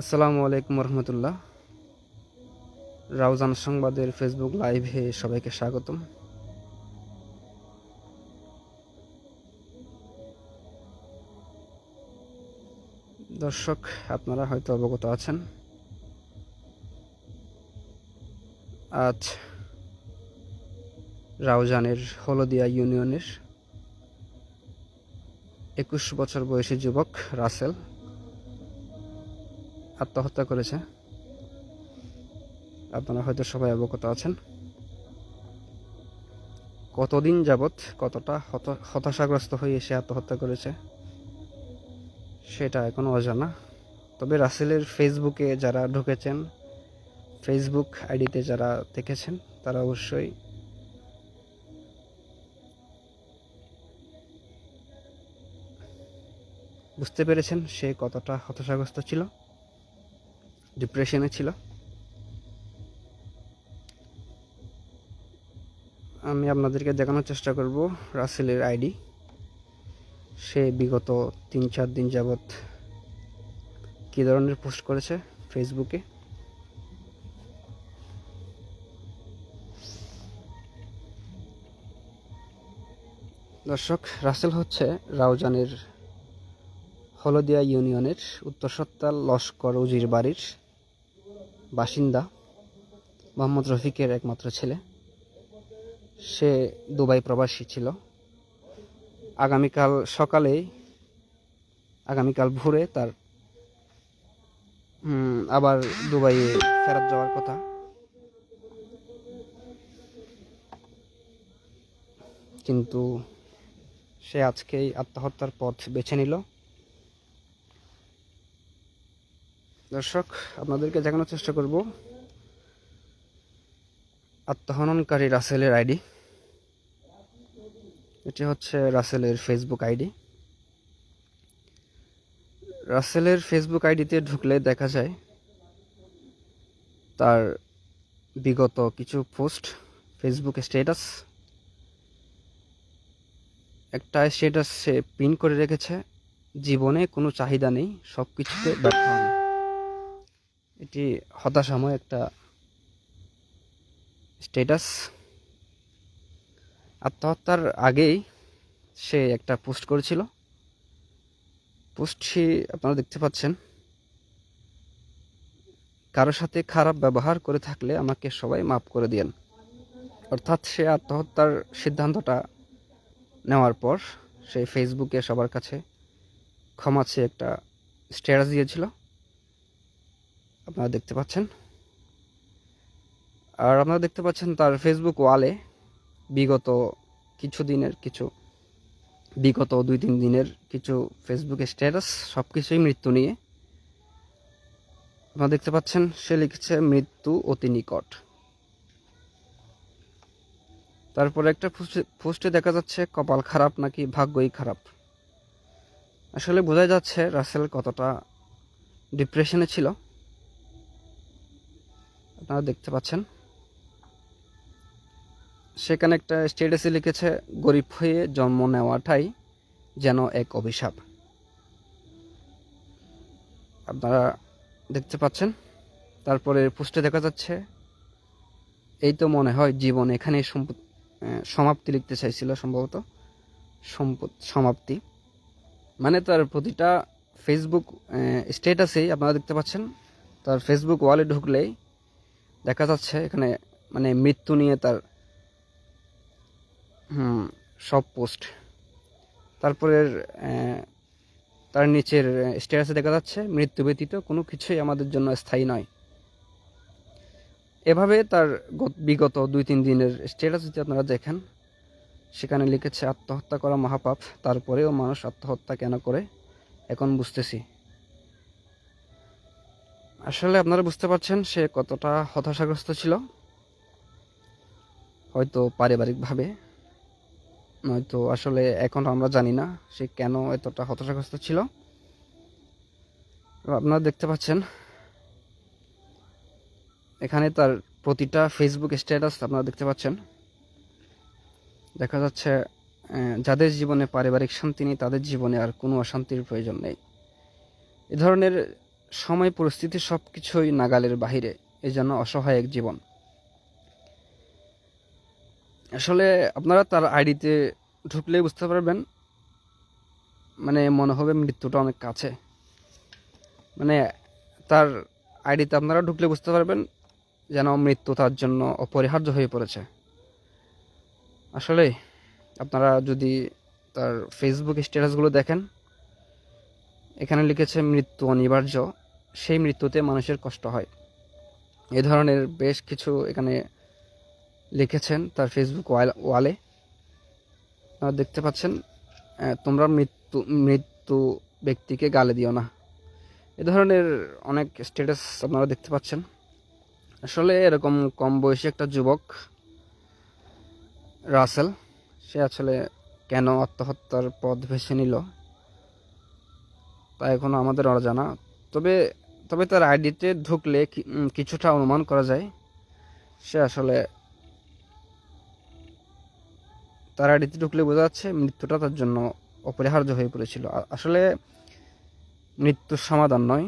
আসসালামু আলাইকুম রহমতুল্লাহ রাউজান সংবাদের ফেসবুক লাইভে সবাইকে স্বাগতম। দর্শক, আপনারা হয়তো অবগত আছেন। আজ রাউজানের হলদিয়া ইউনিয়নের একুশ বছর বয়সী যুবক রাসেল আত্মহত্যা করেছে। আপনারা হয়তো সবাই অবগত আছেন। কতদিন যাবৎ কতটা হত- হতাশাগ্রস্ত হয়ে সে আত্মহত্যা করেছে, সেটা এখনও অজানা। তবে রাসেলের ফেসবুকে যারা ঢুকেছেন, ফেসবুক আইডিতে যারা দেখেছেন, তারা অবশ্যই বুঝতে পেরেছেন সে কতটা হতাশাগ্রস্ত ছিল। ডিপ্রেশনে ছিল। আমি আপনাদেরকে দেখানোর চেষ্টা করব রাসেলের আইডি। সে বিগত তিন চার দিন যাবৎ কী ধরনের পোস্ট করেছে ফেসবুকে। দর্শক, রাসেল হচ্ছে রাউজানের হলদিয়া ইউনিয়নের উত্তর সত্তাল লস্কর উজির বাড়ির বাসিন্দা, মোহাম্মদ রফিকের একমাত্র ছেলে। সে দুবাই প্রবাসী ছিল। আগামীকাল সকালেই, আগামীকাল ভোরে তার আবার দুবাইয়ে ফেরত যাওয়ার কথা। কিন্তু সে আজকেই আত্মহত্যার পথ বেছে নিল। দর্শক, আপনাদেরকে দেখানোর চেষ্টা করব। আত্মহননকারী রাসেলের আইডি। এটি হচ্ছে রাসেলের ফেসবুক আইডি। রাসেলের ফেসবুক আইডিতে ঢুকলে দেখা যায় তার বিগত কিছু পোস্ট, ফেসবুক স্ট্যাটাস। একটা স্ট্যাটাস সে পিন করে রেখেছে, জীবনে কোনো চাহিদা নেই সব কিছুতে ব্যর্থ এটি হতাশাময় একটা স্ট্যাটাস। আত্মহত্যার আগেই সে একটা পোস্ট করেছিল। পোস্টটি আপনারা দেখতে পাচ্ছেন। কারোর সাথে খারাপ ব্যবহার করে থাকলে আমাকে সবাই মাফ করে দিয়েন। অর্থাৎ সে আত্মহত্যার সিদ্ধান্তটা নেওয়ার পর সে ফেসবুকে সবার কাছে ক্ষমা চেয়ে একটা স্ট্যাটাস দিয়েছিল। আপনারা দেখতে পাচ্ছেন। আর আপনারা দেখতে পাচ্ছেন তার ফেসবুক ওয়ালে বিগত কিছু দিনের কিছু, বিগত দুই তিন দিনের কিছু ফেসবুকে স্ট্যাটাস সব কিছুই মৃত্যু নিয়ে আপনারা দেখতে পাচ্ছেন, সে লিখেছে, মৃত্যু অতি নিকট। তারপরে একটা পোস্টে- দেখা যাচ্ছে, কপাল খারাপ নাকি ভাগ্যই খারাপ? আসলে বোঝা যাচ্ছে, রাসেল কতটা ডিপ্রেশনে ছিল। আপনারা দেখতে পাচ্ছেন। সেখানে একটা স্টেটাসে লিখেছে, গরিব হয়ে জন্ম নেওয়াটাই যেন এক অভিশাপ। আপনারা দেখতে পাচ্ছেন, তারপরে পোস্টে দেখা যাচ্ছে, এই তো মনে হয় জীবন এখানে সমাপ্তি লিখতে চাইছিল সম্ভবত। সমাপ্তি। মানে তার প্রতিটা ফেসবুক স্টেটাসেই আপনারা দেখতে পাচ্ছেন, তার ফেসবুক ওয়ালে ঢুকলেই দেখা যাচ্ছে এখানে মানে মৃত্যু নিয়ে তার সব পোস্ট। তারপরে তার নিচের স্ট্যাটাসে দেখা যাচ্ছে মৃত্যু ব্যতীত কোনো কিছুই আমাদের জন্য স্থায়ী নয়। এভাবে তার গত- বিগত দুই তিন দিনের স্ট্যাটাস যদি আপনারা দেখেন, সেখানে লিখেছে, আত্মহত্যা করা মহাপাপ, তারপরেও মানুষ আত্মহত্যা কেন করে? এখন বুঝতেছি। আসলে আপনারা বুঝতে পারছেন সে কতটা হতাশাগ্রস্ত ছিল। হয়তো পারিবারিকভাবে, নয়তো আসলে এখন আমরা জানি না সে কেন এতটা হতাশাগ্রস্ত ছিল। আপনারা দেখতে পাচ্ছেন, এখানে তার প্রতিটা ফেসবুক স্ট্যাটাস আপনারা দেখতে পাচ্ছেন। দেখা যাচ্ছে যাদের জীবনে পারিবারিক শান্তি নেই, তাদের জীবনে আর কোনো অশান্তির প্রয়োজন নেই। এ ধরনের সময় পরিস্থিতি সব কিছুই নাগালের বাহিরে, এই জন্য অসহায় এক জীবন। আসলে আপনারা তার আইডিতে ঢুকলেই বুঝতে পারবেন মানে মনে হবে মৃত্যুটা অনেক কাছে। মানে তার আইডিতে আপনারা ঢুকলে বুঝতে পারবেন যেন মৃত্যু তার জন্য অপরিহার্য হয়ে পড়েছে। আসলে আপনারা যদি তার ফেসবুক স্ট্যাটাসগুলো দেখেন এখানে লিখেছে মৃত্যু অনিবার্য। সেই মৃত্যুতে মানুষের কষ্ট হয়। এ ধরনের বেশ কিছু এখানে লিখেছেন তার ফেসবুক ওয়াল- দেখতে পাচ্ছেন তোমরা মৃত্যু মৃত্যু ব্যক্তিকে গালে দিও না। এ ধরনের অনেক স্ট্যাটাস আপনারা দেখতে পাচ্ছেন। আসলে এরকম কম বয়সী একটা যুবক, রাসেল, সে আসলে কেন আত্মহত্যার পথ বেছে নিল? তা এখনও আমাদের অজানা। তবে তবে তার আইডিতে ঢুকলে কিছুটা অনুমান করা যায়। সে আসলে তার আইডিতে ঢুকলে বোঝা যাচ্ছে মৃত্যুটা তার জন্য অপরিহার্য হয়ে পড়েছিল। আসলে মৃত্যুর সমাধান নয়।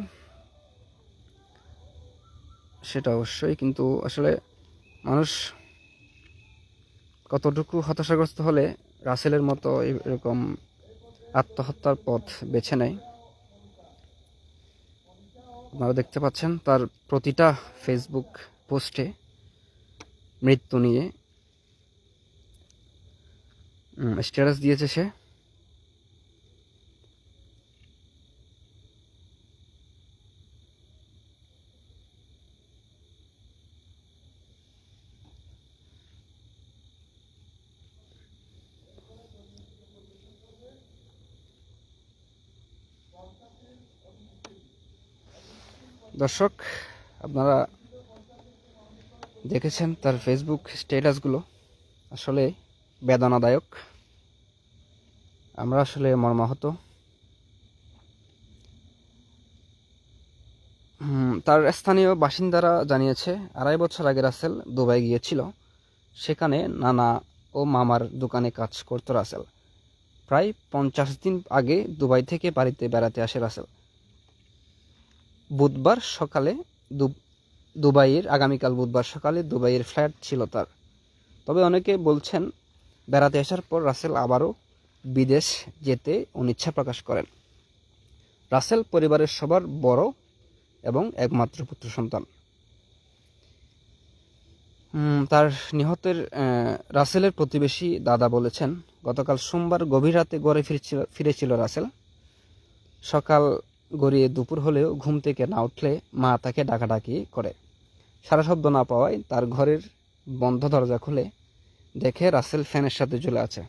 সেটা অবশ্যই, কিন্তু আসলে মানুষ কতটুকু হতাশাগ্রস্ত হলে রাসেলের মতো এরকম আত্মহত্যার পথ বেছে নেয়। আপনারা দেখতে পাচ্ছেন তার প্রতিটা ফেসবুক পোস্টে মৃত্যু নিয়ে স্ট্যাটাস দিয়েছে সে। দর্শক, আপনারা দেখেছেন তার ফেসবুক স্ট্যাটাসগুলো আসলে বেদনাদায়ক। আমরা আসলে মর্মাহত। তার স্থানীয় বাসিন্দারা জানিয়েছে, আড়াই বছর আগে রাসেল দুবাই গিয়েছিল। সেখানে নানা ও মামার দোকানে কাজ করত রাসেল। প্রায় পঞ্চাশ দিন আগে দুবাই থেকে বাড়িতে বেড়াতে আসে রাসেল। বুধবার সকালে দুবাইয়ের, আগামীকাল বুধবার সকালে দুবাইয়ের ফ্ল্যাট ছিল তার। তবে অনেকে বলছেন, বেড়াতে আসার পর রাসেল আবারও বিদেশ যেতে অনিচ্ছা প্রকাশ করেন। রাসেল পরিবারের সবার বড় এবং একমাত্র পুত্র সন্তান। তার নিহতের রাসেলের প্রতিবেশী দাদা বলেছেন, গতকাল সোমবার গভীর রাতে গড়ে ফিরেছিল ফিরেছিল রাসেল। সকাল গড়িয়ে দুপুর হলেও ঘুম থেকে না উঠলে মা তাকে ডাকাডাকি করে। সারা শব্দ না পাওয়ায় তার ঘরের বন্ধ দরজা খুলে দেখে রাসেল ফ্যানের সাথে ঝুলে আছে।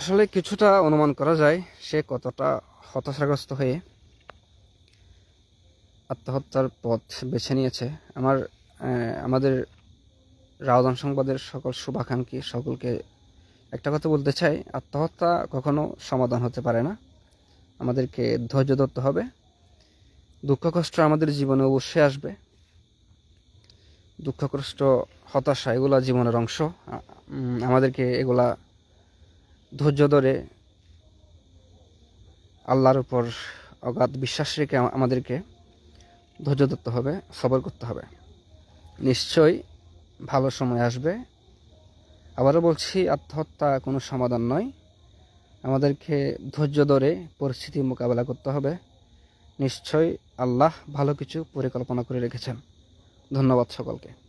আসলে কিছুটা অনুমান করা যায় সে কতটা হতাশাগ্রস্ত হয়ে আত্মহত্যার পথ বেছে নিয়েছে। আমার আমাদের রাউদান সংবাদের সকল শুভাকাঙ্ক্ষী সকলকে একটা কথা বলতে চাই, আত্মহত্যা কখনো সমাধান হতে পারে না। আমাদেরকে ধৈর্য ধরতে হবে। দুঃখ, কষ্ট আমাদের জীবনে অবশ্যই আসবে। দুঃখ, কষ্ট, হতাশা, এগুলা জীবনের অংশ। আমাদেরকে এগুলা ধৈর্য ধরে আল্লাহর উপর অগাধ বিশ্বাস রেখে আমাদেরকে ধৈর্য ধরতে হবে, সবর করতে হবে। নিশ্চয়ই ভালো সময় আসবে। আবারও বলছি, আত্মহত্যা কোনো সমাধান নয়। আমাদেরকে ধৈর্য ধরে পরিস্থিতি মোকাবেলা করতে হবে। নিশ্চয়ই আল্লাহ ভালো কিছু পরিকল্পনা করে রেখেছেন। ধন্যবাদ সকলকে।